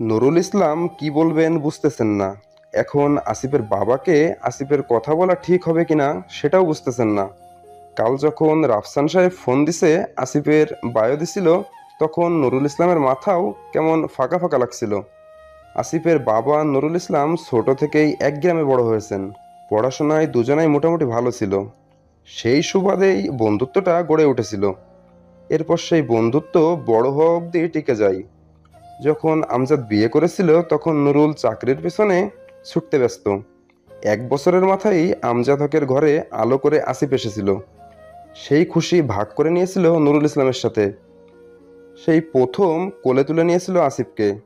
নুরুল ইসলাম কি বলবেন বুঝতেছেন না। এখন আসিফের বাবাকে আসিফের কথা বলা ঠিক হবে কিনা সেটাও বুঝতেছেন না। কাল যখন রাফসান সাহেব ফোন দিছে, আসিফের বায়ো দিছিল, তখন নুরুল ইসলামের মাথাও কেমন ফাঁকা ফাঁকা লাগছিল। আসিফের বাবা নুরুল ইসলাম ছোট থেকেই এক গ্রামে বড় হয়েছেন। পড়াশোনায় দুজনাই মোটামুটি ভালো ছিল। সেই সুবাদেই বন্ধুত্বটা গড়ে উঠেছিল। এরপর সেই বন্ধুত্ব বড় হওয়া অবধি টিকে যায়। যখন আমজাদ বিয়ে করেছিল, তখন নুরুল চাকরির পেছনে ছুটতে ব্যস্ত। এক বছরের মাথায় আমজাদ হকের ঘরে আলো করে আসিফ এসেছিল। সেই খুশি ভাগ করে নিয়েছিল নুরুল ইসলামের সাথে। সেই প্রথম কোলে তুলে নিয়েছিল আসিফকে।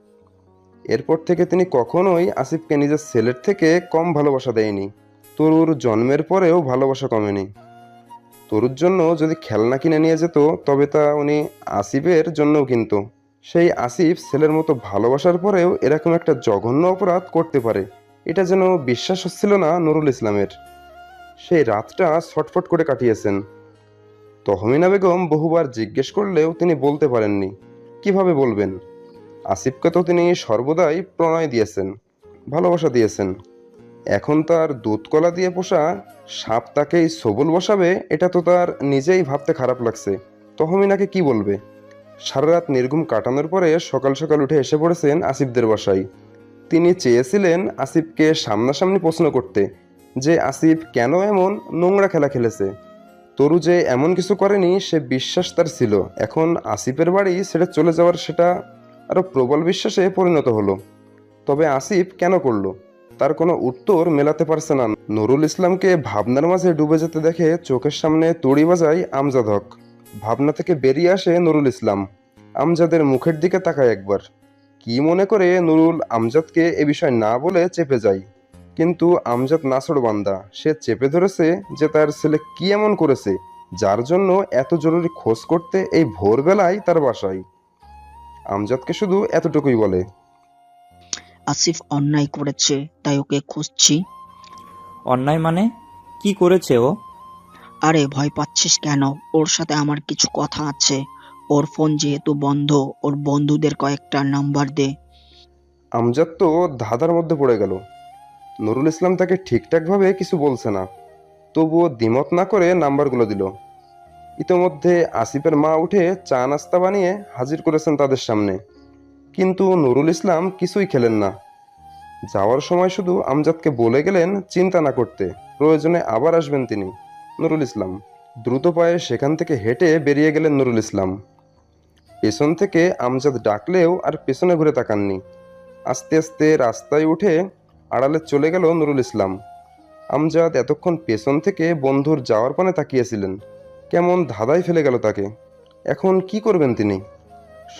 এরপর থেকে তিনি কখনোই আসিফকে নিজের ছেলের থেকে কম ভালোবাসা দেয়নি। তরুর জন্মের পরেও ভালোবাসা কমেনি। তরুর জন্য যদি খেলনা কিনে নিয়ে যেত, তবে তা উনি আসিফের জন্যও কিনতো। সেই আসিফ ছেলের মতো ভালোবাসার পরেও এরকম একটা জঘন্য অপরাধ করতে পারে। এটা যেন বিশ্বাস হচ্ছিল না নুরুল ইসলামের। সেই রাতটা ছটফট করে কাটিয়েছেন। তহমিনা বেগম বহুবার জিজ্ঞেস করলেও তিনি বলতে পারেননি। কীভাবে বলবেন? আসিফকে তো তিনি সর্বদাই প্রণয় দিয়েছেন, ভালোবাসা দিয়েছেন। এখন তার দুধ কলা দিয়ে পোষা সাপ তাকেই সবল বসাবে, এটা তো তার নিজেই ভাবতে খারাপ লাগছে। তহমিনাকে কি বলবে? সারা রাত নির্ঘুম কাটানোর পরে সকাল সকাল উঠে এসে পড়েছেন আসিফদের বাসায়। তিনি চেয়েছিলেন আসিফকে সামনাসামনি প্রশ্ন করতে যে, আসিফ কেন এমন নোংরা খেলা খেলেছে? তরু যে এমন কিছু করেনি, সে বিশ্বাস তার ছিল। এখন আসিফের বাড়ি সেটা চলে যাওয়ার সেটা আরও প্রবল বিশ্বাসে পরিণত হলো। তবে আসিফ কেন করল? তার কোনো উত্তর মেলাতে পারছে না। নুরুল ইসলামকে ভাবনার মাঝে ডুবে যেতে দেখে চোখের সামনে তড়ি বাজায় আমজাদ হক। ভাবনা থেকে বেরিয়ে আসে নুরুল ইসলাম। আমজাদের মুখের দিকে তাকায় একবার। কি মনে করে নুরুল আমজাদকে এ বিষয় না বলে চেপে যায়? কিন্তু আমজাদ নাসড় বান্দা। সে চেপে ধরেছে যে তার ছেলে কি এমন করেছে যার জন্য এত জরুরি খোঁজ করতে এই ভোরবেলায় তার বাসায়। আমজাদকে শুধু এতটুকুই বলে। আসিফ অন্যায় করেছে তাই ওকে খুঁজছি। অন্যায় মানে? কি করেছে ও? আরে ভয় পাচ্ছিস কেন? ওর সাথে আমার কিছু কথা আছে। ওর ফোন যেহেতু বন্ধ, ওর বন্ধুদের কয়েকটা নাম্বার দে। আমজাদ তো ধাঁধার মধ্যে পড়ে গেল। নুরুল ইসলাম তাকে ঠিকঠাকভাবে কিছু বলছে না। তবুও দ্বিমত না করে নাম্বারগুলো দিল। ইতোমধ্যে আসিফের মা উঠে চা নাস্তা বানিয়ে হাজির করেছেন তাদের সামনে। কিন্তু নুরুল ইসলাম কিছুই খেলেন না। যাওয়ার সময় শুধু আমজাদকে বলে গেলেন চিন্তা না করতে। প্রয়োজনে আবার আসবেন তিনি। নুরুল ইসলাম। দ্রুত পায়ে সেখান থেকে হেঁটে বেরিয়ে গেলেন নুরুল ইসলাম। পেছন থেকে আমজাদ ডাকলেও আর পেছনে ঘুরে তাকাননি। আস্তে আস্তে রাস্তায় উঠে আড়ালে চলে গেল নুরুল ইসলাম। আমজাদ এতক্ষণ পেছন থেকে বন্ধুর যাওয়ার পানে তাকিয়েছিলেন। কেমন ধাঁধায় ফেলে গেল তাকে। এখন কি করবেন তিনি?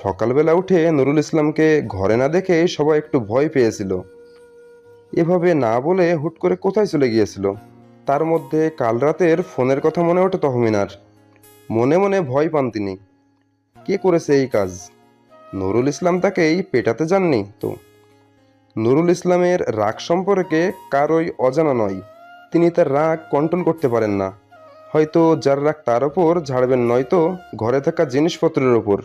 সকালবেলা উঠে নুরুল ইসলামকে ঘরে না দেখে সবাই একটু ভয় পেয়েছিল। এভাবে না বলে হুট করে কোথায় চলে গিয়েছিল? তার মধ্যে কাল রাতের ফোনের কথা মনে ওঠে তহমিনার। মনে মনে ভয় পান তিনি। কে করেছে এই কাজ? নুরুল ইসলাম তাকেই পেটাতে যাননি তো? নুরুল ইসলামের রাগ সম্পর্কে কারোই অজানা নয়। তিনি তার রাগ কন্ট্রোল করতে পারেন না। হয়তো যার রাগ তার ওপর ঝাড়বেন নয়তো ঘরে থাকা জিনিসপত্রের ওপর।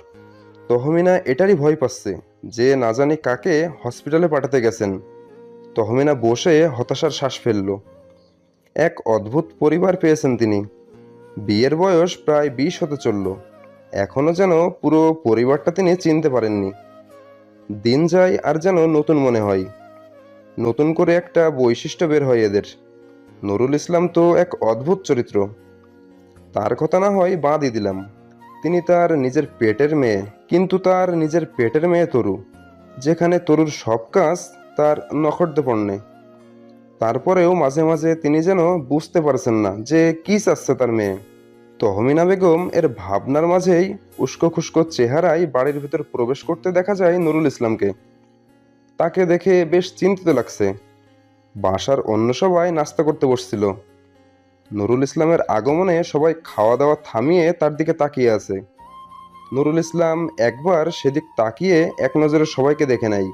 তহমিনা এটারই ভয় পাচ্ছে যে না জানি কাকে হসপিটালে পাঠাতে গেছেন। তহমিনা বসে হতাশার শ্বাস ফেলল। এক অদ্ভুত পরিবার পেয়েছেন তিনি। বিয়ের বয়স প্রায় বিশ হতে চলল। এখনও যেন পুরো পরিবারটা তিনি চিনতে পারেননি। দিন যায় আর যেন নতুন মনে হয়। নতুন করে একটা বৈশিষ্ট্য বের হয় এদের। নুরুল ইসলাম তো এক অদ্ভুত চরিত্র। তার কথা না হয় বাদই দিলাম। তিনি তার নিজের পেটের মেয়ে, কিন্তু তার নিজের পেটের মেয়ে তরু। যেখানে তরুর সব কাজ তার নখর্দপণ্যে তারপরেও মাঝে মাঝে তিনি যেন বুঝতে পারছেন না যে কি চাচ্ছে তার মেয়ে। তহমিনা বেগম এর ভাবনার মাঝেই উস্কো খুস্কো চেহারায় বাড়ির ভিতর প্রবেশ করতে দেখা যায় নুরুল ইসলামকে। তাকে দেখে বেশ চিন্তিত লাগছে। বাসার অন্য সবাই নাস্তা করতে বসছিল। নুরুল ইসলামের আগমনে সবাই খাওয়া দাওয়া থামিয়ে তার দিকে তাকিয়ে আছে। নুরুল ইসলাম একবার সেদিক তাকিয়ে এক নজরে সবাইকে দেখে নেয়।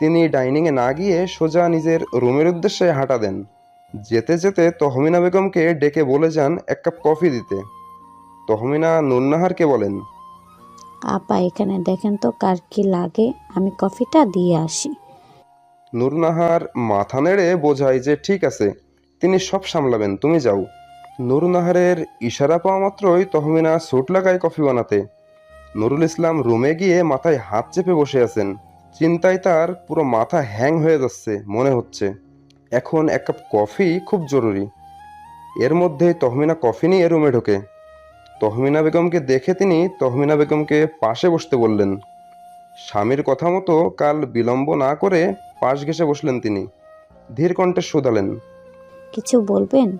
তিনি ডাইনিংয়ে না গিয়ে সোজা নিজের রুমের উদ্দেশ্যে হাঁটা দেন। যেতে যেতে তহমিনা বেগমকে ডেকে বলে যান এক কাপ কফি দিতে। তহমিনা নুন্নাহারকে বলেন আপা এখানে দেখেন তো কার কি লাগে আমি কফিটা দিয়ে আসি। নুরনাহার মাথা নেড়ে বোঝায় যে ঠিক আছে তিনি সব সামলাবেন তুমি যাও। নুরনাহারের ইশারা পাওয়া মাত্রই তহমিনা সুট লাগায় কফি বানাতে। নুরুল ইসলাম রুমে গিয়ে মাথায় হাত চেপে বসে আছেন। চিন্তায় তার পুরো মাথা হ্যাং হয়ে যাচ্ছে মনে হচ্ছে। এখন এক কাপ কফি খুব জরুরি। এর মধ্যে তহমিনা কফি নিয়ে রুমে ঢোকে। তহমিনা বেগমকে দেখে তিনি তহমিনা বেগমকে পাশে বসতে বললেন। স্বামীর কথা মতো কাল বিলম্ব না করে পাশ ঘেসে বসলেন তিনি। ধীর কণ্ঠে শোধালেন। কিছু বলবেন?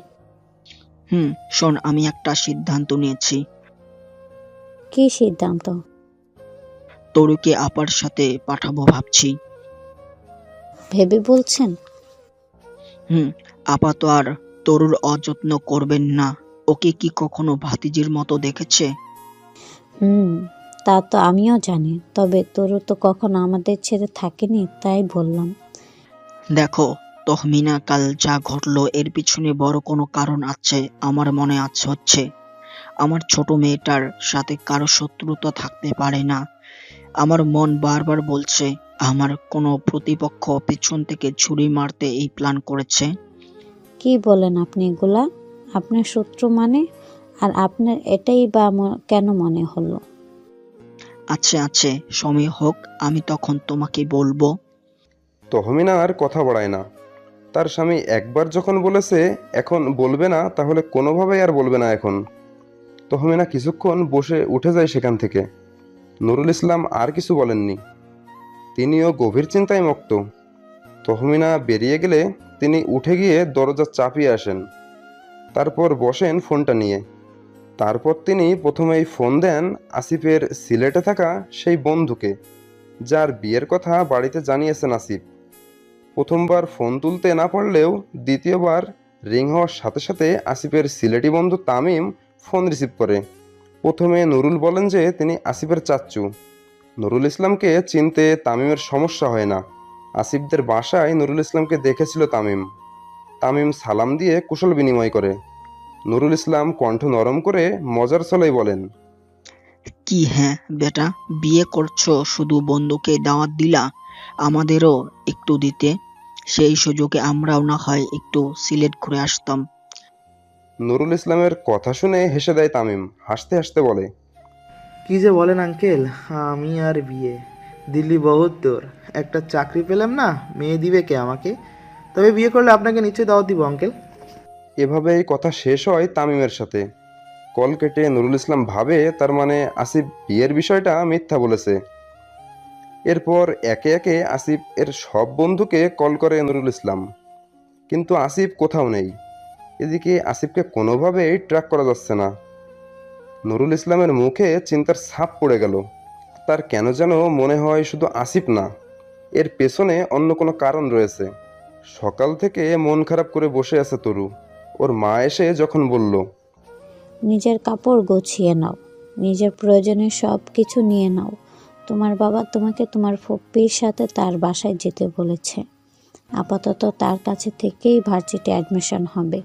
হুম শোন আমি একটা সিদ্ধান্ত নিয়েছি। কি সিদ্ধান্ত? তরুকে আপার সাথে পাঠাবো ভাবছি। ভেবে বলছেন? হুম আপা তো আর তরুর অযত্ন করবেন না। ওকে কি কখনো ভাতিজির মতো দেখেছে? হুম তা তো আমিও জানি তবে তরু তো কখনো আমাদের ছেড়ে থাকেনি তাই বললাম। দেখো তহমিনা কাল যা ঘটলো এর পিছনে বড় কোনো কারণ আছে আমার মনে আছে হচ্ছে। আমার ছোট মেয়েটার সাথে কারও শত্রুতা থাকতে পারে না। আমার মন বারবার বলছে আমার কোনো প্রতিপক্ষ পিছন থেকে ছুরি মারতে এই প্ল্যান করেছে। কি বলেন আপনি এগুলা? আপনার শত্রু মানে? আর আপনার এটাই বা ম- কেন মনে হলো? আছে আছে সময় হোক আমি তখন তোমাকে বলব। তহমিনা আর কথা বাড়ায় না। তার স্বামী একবার যখন বলেছে এখন বলবে না তাহলে কোনোভাবেই আর বলবে না এখন। তহমিনা কিছুক্ষণ বসে উঠে যায় সেখান থেকে। নুরুল ইসলাম আর কিছু বলেননি। তিনিও গভীর চিন্তায় মক্ত। তহমিনা বেরিয়ে গেলে তিনি উঠে গিয়ে দরজা চাপিয়ে আসেন। তারপর বসেন ফোনটা নিয়ে। তারপর তিনি প্রথমেই ফোন দেন আসিফের সিলেটে থাকা সেই বন্ধুকে, যার বিয়ের কথা বাড়িতে জানিয়েছেন আসিফ। প্রথমবার ফোন তুলতে না পারলেও দ্বিতীয়বার রিং হওয়ার সাথে সাথে আসিফের সিলেটি বন্ধু তামিম ফোন রিসিভ করে। প্রথমে নুরুল বলেন যে তিনি আসিফের চাচ্চু নুরুল ইসলামকে চিনতে তামিমের সমস্যা হয় না। আসিফদের বাসায় নুরুল ইসলামকে দেখেছিল তামিম। তামিম সালাম দিয়ে কুশল বিনিময় করে। নুরুল ইসলাম কণ্ঠ নরম করে মজার ছলেই বলেন, কি হ্যাঁ বেটা, বিয়ে করছ, শুধু বন্ধুকে দাওয়াত দিলা? আমাদেরও একটু দিতে। সেই সুযোগে আমরাও না হয় একটু সিলেট ঘুরে আসতাম। নুরুল ইসলামের কথা শুনে হেসে দেয় তামিম হাসতে হাসতে বলে কি যে বলেন আঙ্কেল আমি আর বিয়ে দিল্লি বহুত দূর একটা চাকরি পেলাম না মেয়ে দিবে কে আমাকে? তবে বিয়ে করলে আপনাকে নিশ্চয়ই দাওয়াত দিব আঙ্কেল। এভাবেই কথা শেষ হয় তামিমের সাথে। কল কেটে নুরুল ইসলাম ভাবে তার মানে আসিফ বিয়ের বিষয়টা মিথ্যা বলেছে। এরপর একে একে আসিফ এর সব বন্ধুকে কল করে নুরুল ইসলাম। কিন্তু আসিফ কোথাও নেই। এদিকে আসিফকে কোনোভাবেই ট্র্যাক করা যাচ্ছে না। নুরুল ইসলামের মুখে চিন্তার ছাপ পড়ে গেল। তার কেন যেন মনে হয় শুধু আসিফ না, এর পেছনে অন্য কোনো কারণ রয়েছে। সকাল থেকে মন খারাপ করে বসে আছে তরু। ওর মা এসে যখন বলল, নিজের কাপড় গুছিয়ে নাও, নিজের প্রয়োজনে সব কিছু নিয়ে নাও। তোমার বাবা তোমাকে তোমার ফুপ্পির সাথে তার বাসায় যেতে বলেছে। আপাতত তার কাছে থেকেই ভার্সিটি অ্যাডমিশন হবে।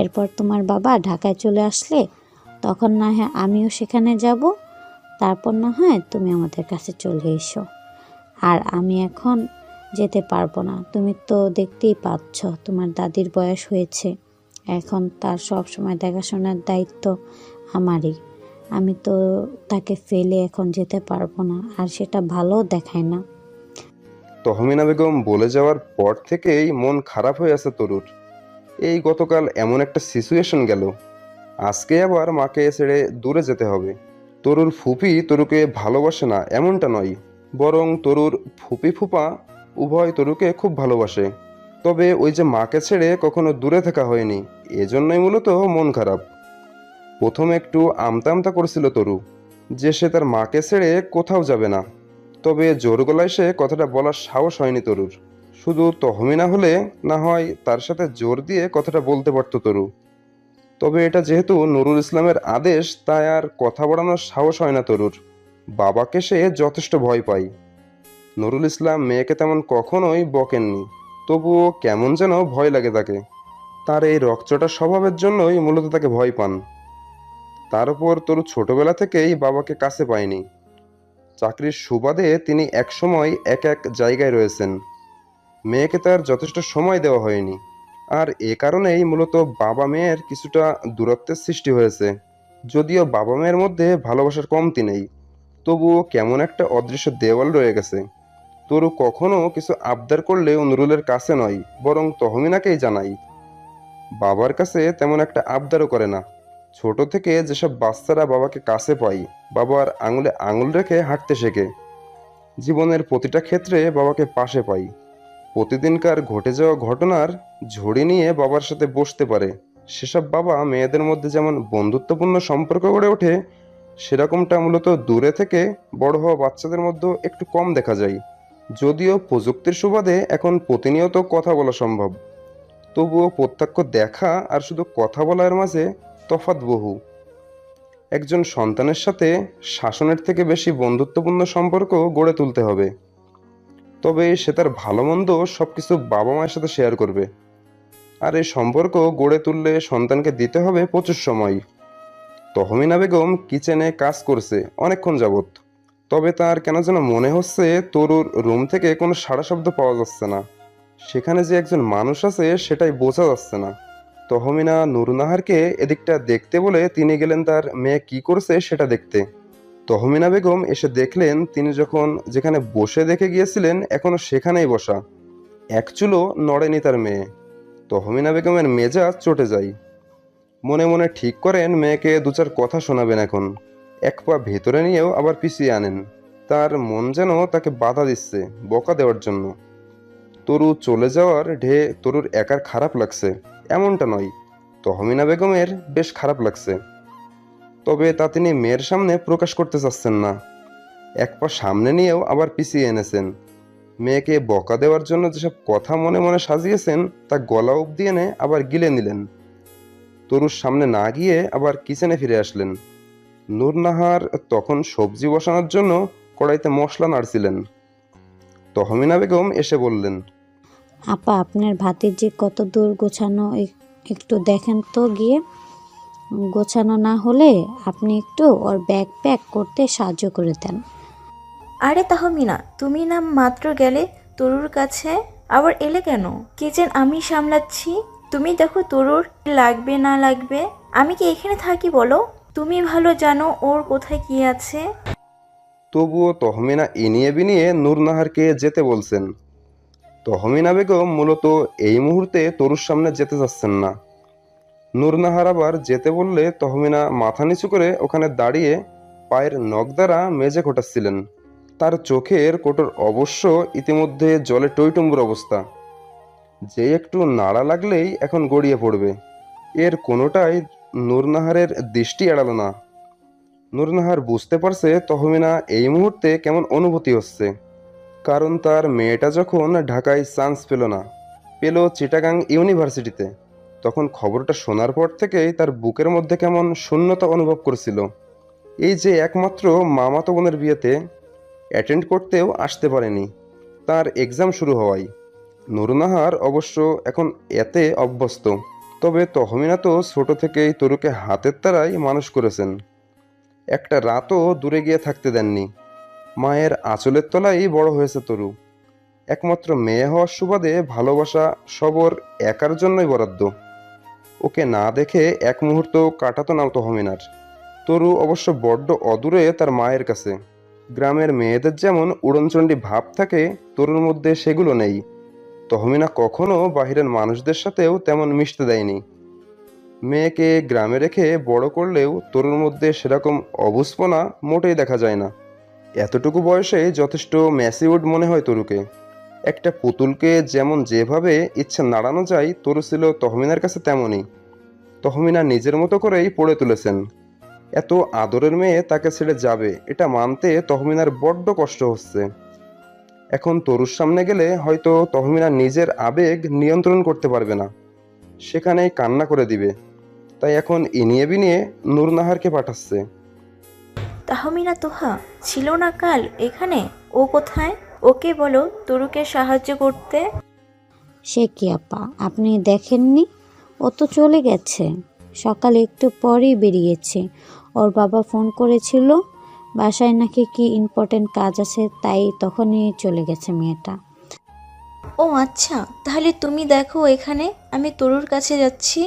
এরপর তোমার বাবা ঢাকায় চলে আসলে তখন না হয় আমিও সেখানে যাব, তারপর না হয় তুমি আমাদের কাছে চলে এসো। আর আমি এখন যেতে পারব না, তুমি তো দেখতেই পাচ্ছ তোমার দাদির বয়স হয়েছে। এখন তার সব সময় দেখাশোনার দায়িত্ব আমারই। আমি তো তাকে ফেলে এখন যেতে পারব না, আর সেটা ভালো দেখায় না। তহমিনা বেগম বলে যাওয়ার পর থেকেই মন খারাপ হয়ে আছে তরুর। এই গতকাল এমন একটা সিচুয়েশন গেল। আজকে আবার মাকে ছেড়ে দূরে যেতে হবে। তরুর ফুপি তরুকে ভালোবাসে না, এমনটা নয়। বরং তরুর ফুপি ফুপা উভয় তরুকে খুব ভালোবাসে। তবে ওই যে মাকে ছেড়ে কখনো দূরে থাকা হয়নি, এজন্যই মূলত মন খারাপ। প্রথমে একটু আমতা আমতা করছিল তরু, যে সে তার মাকে ছেড়ে কোথাও যাবে না। তবে জোর গলায় সে কথাটা বলার সাহস হয়নি তরুর। শুধু তহমিনা হলে না হয় তার সাথে জোর দিয়ে কথাটা বলতে পারত তরু। তবে এটা যেহেতু নুরুল ইসলামের আদেশ, তাই আর কথা বাড়ানোর সাহস হয় না তরুর। বাবাকে সে যথেষ্ট ভয় পায়। নুরুল ইসলাম মেয়েকে তেমন কখনোই বকেননি, তবুও কেমন যেন ভয় লাগে তাকে। তার এই রকচটা স্বভাবের জন্যই মূলত তাকে ভয় পান। তার উপর তরু ছোটবেলা থেকেই বাবাকে কাছে পায়নি। চাকরির সুবাদে তিনি একসময় এক এক জায়গায় রয়েছেন। মেয়েকে তার যথেষ্ট সময় দেওয়া হয়নি। আর এ কারণেই মূলত বাবা মেয়ের কিছুটা দূরত্বের সৃষ্টি হয়েছে। যদিও বাবা মেয়ের মধ্যে ভালোবাসার কমতি নেই, তবুও কেমন একটা অদৃশ্য দেওয়াল রয়ে গেছে। তরু কখনো কিছু আবদার করলেও নুরুলের কাছে নয়, বরং তহমিনাকেই জানাই। বাবার কাছে তেমন একটা আবদারও করে না। ছোট থেকে যেসব বাচ্চারা বাবাকে কাছে পায় বাবার আঙুলে আঙুল রেখে হাঁটতে শেখে। জীবনের প্রতিটা ক্ষেত্রে বাবাকে পাশে পাই। প্রতিদিনকার ঘটে যাওয়া ঘটনার ঝুড়ি নিয়ে বাবার সাথে বসতে পারে। সেসব বাবা মেয়েদের মধ্যে যেমন বন্ধুত্বপূর্ণ সম্পর্ক গড়ে ওঠে, সেরকমটা মূলত দূরে থেকে বড় হওয়া বাচ্চাদের মধ্যে একটু কম দেখা যায়। যদিও প্রযুক্তির সুবাদে এখন প্রতিনিয়ত কথা বলা সম্ভব। তবুও প্রত্যক্ষ দেখা আর শুধু কথা বলার মাঝে তফাৎ বহু একজন সন্তানের সাথে শাসনের থেকে বেশি বন্ধুত্বপূর্ণ সম্পর্ক গড়ে তুলতে হবে। তবে সে তার ভালো মন্দ সব কিছু বাবা মায়ের সাথে শেয়ার করবে। আর এই সম্পর্ক গড়ে তুললে সন্তানকে দিতে হবে প্রচুর সময়। তহমিনা বেগম কিচেনে কাজ করছে অনেকক্ষণ যাবৎ। তবে তার কেন যেন মনে হচ্ছে তরুর রুম থেকে কোনো সাড়া শব্দ পাওয়া যাচ্ছে না। সেখানে যে একজন মানুষ আছে সেটাই বোঝা যাচ্ছে না। তহমিনা নুরনাহারকে এদিকটা দেখতে বলে তিনি গেলেন তার মেয়ে কি করছে সেটা দেখতে। তহমিনা বেগম এসে দেখলেন তিনি যখন যেখানে বসে দেখে গিয়েছিলেন এখনও সেখানেই বসা। এক চুলো নড়েনি তার মেয়ে। তহমিনা বেগমের মেজাজ চটে যায়। মনে মনে ঠিক করেন মেয়েকে দু চার কথা শোনাবেন এখন। এক পা ভেতরে নিয়েও আবার পিছিয়ে আনেন। তার মন যেন তাকে বাধা দিচ্ছে বকা দেওয়ার জন্য। তরু চলে যাওয়ার ঢে তরুর একার খারাপ লাগছে। এমনটা নয়। তহমিনা বেগমের বেশ খারাপ লাগছে। তবে তা তিনি মেয়ের সামনে প্রকাশ করতে চাচ্ছেন না। এক পা সামনে নিয়েও আবার পিছিয়ে এনেছেন। মেয়েকে বকা দেওয়ার জন্য যেসব কথা মনে মনে সাজিয়েছেন, তা গলা অবধি এনে আবার গিলে নিলেন। তরুর সামনে না গিয়ে আবার কিচেনে ফিরে আসলেন। নূরনাহার তখন সবজি বসানোর জন্য কড়াইতে মশলা নাড়ছিলেন। তহমিনা বেগম এসে বললেন আপা আপনার ভাতের যে কত দূর গোছানো একটু দেখেন তো গিয়ে। গোছানো না হলে আপনি একটু ওর ব্যাগ প্যাক করতে সাহায্য করে দেন। আরে তাহমিনা তুমি না মাত্র গেলে তরুর কাছে? আবার এলে কেন? কিচেন আমি সামলাচ্ছি? তুমি দেখো তরুর লাগবে না লাগবে। আমি কি এখানে থাকি বলো? তুমি ভালো জানো ওর কোথায় কি আছে। তবুও তহমিনা ইনিয়ে বিনিয়ে নূরনাহারকে যেতে বলছেন। তহমিনা বেগম মূলত এই মুহূর্তে তরুর সামনে যেতে চাচ্ছেন না। নূরনাহার আবার যেতে বললে তহমিনা মাথা নিচু করে ওখানে দাঁড়িয়ে পায়ের নখ দ্বারা মেজে কোটাচ্ছিলেন তার চোখের কোটর অবশ্য ইতিমধ্যে জলে টইটুম্বুর অবস্থা। যে একটু নাড়া লাগলেই এখন গড়িয়ে পড়বে। এর কোনোটাই নূরনাহারের দৃষ্টি এড়ালো না। নূরনাহার বুঝতে পারছে তহমিনা এই মুহূর্তে কেমন অনুভূতি হচ্ছে। কারণ তার মেয়েটা যখন ঢাকায় চান্স পেল না, পেল চিটাগাং ইউনিভার্সিটিতে। তখন খবরটা শোনার পর থেকেই তার বুকের মধ্যে কেমন শূন্যতা অনুভব করছিল। এই যে একমাত্র মামাতো বোনের বিয়েতে অ্যাটেন্ড করতেও আসতে পারেনি, তার এক্সাম শুরু হওয়ায়। নুরনাহার অবশ্য এখন এতে অভ্যস্ত। তবে তহমিনা তো ছোট থেকেই তরুকে হাতের তারাই মানুষ করেছেন। একটা রাতও দূরে গিয়ে থাকতে দেননি। মায়ের আঁচলের তলায় বড় হয়েছে তরু। একমাত্র মেয়ে হওয়ার সুবাদে ভালোবাসা সবর একার জন্যই বরাদ্দ। ওকে না দেখে এক মুহূর্ত কাটাতো না তহমিনার তরু অবশ্য বড্ড অদূরে তার মায়ের কাছে। গ্রামের মেয়েদের যেমন উড়নচণ্ডী ভাব থাকে, তরুর মধ্যে সেগুলো নেই। তহমিনা কখনো বাহিরের মানুষদের সাথেও তেমন মিশতে দেয়নি। মেয়েকে গ্রামে রেখে বড় করলেও তরুর মধ্যে সেরকম অবুস্পনা মোটেই দেখা যায় না। এতটুকু বয়সে যথেষ্ট ম্যাসিউড মনে হয় তরুকে। একটা পুতুলকে যেমন যেভাবে ইচ্ছা নাড়ানো যায়, তরু ছিল তহমিনার কাছে তেমনই। তহমিনা নিজের মতো করেই পড়ে তুলেছেন। এত আদরের মেয়ে তাকে ছেড়ে যাবে, এটা মানতে তহমিনার বড্ড কষ্ট হচ্ছে। এখন তরুর সামনে গেলে হয়তো তহমিনা নিজের আবেগ নিয়ন্ত্রণ করতে পারবে না। সেখানে কান্না করে দিবে। তাই এখন ইনিয়ে বিনিয়ে নূরনাহারকে পাঠাচ্ছে। তাহমিনা তোহা ছিল না কাল এখানে? ও কোথায়? ওকে বলো তরুকে সাহায্য করতে। সে কি আপা আপনি দেখেননি? ও তো চলে গেছে। সকালে একটু পরেই বেরিয়েছে। ওর বাবা ফোন করেছিল বাসায় নাকি কি ইম্পর্টেন্ট কাজ আছে তাই তখনই চলে গেছে মেয়েটা। ও আচ্ছা তাহলে তুমি দেখো এখানে আমি তরুর কাছে যাচ্ছি।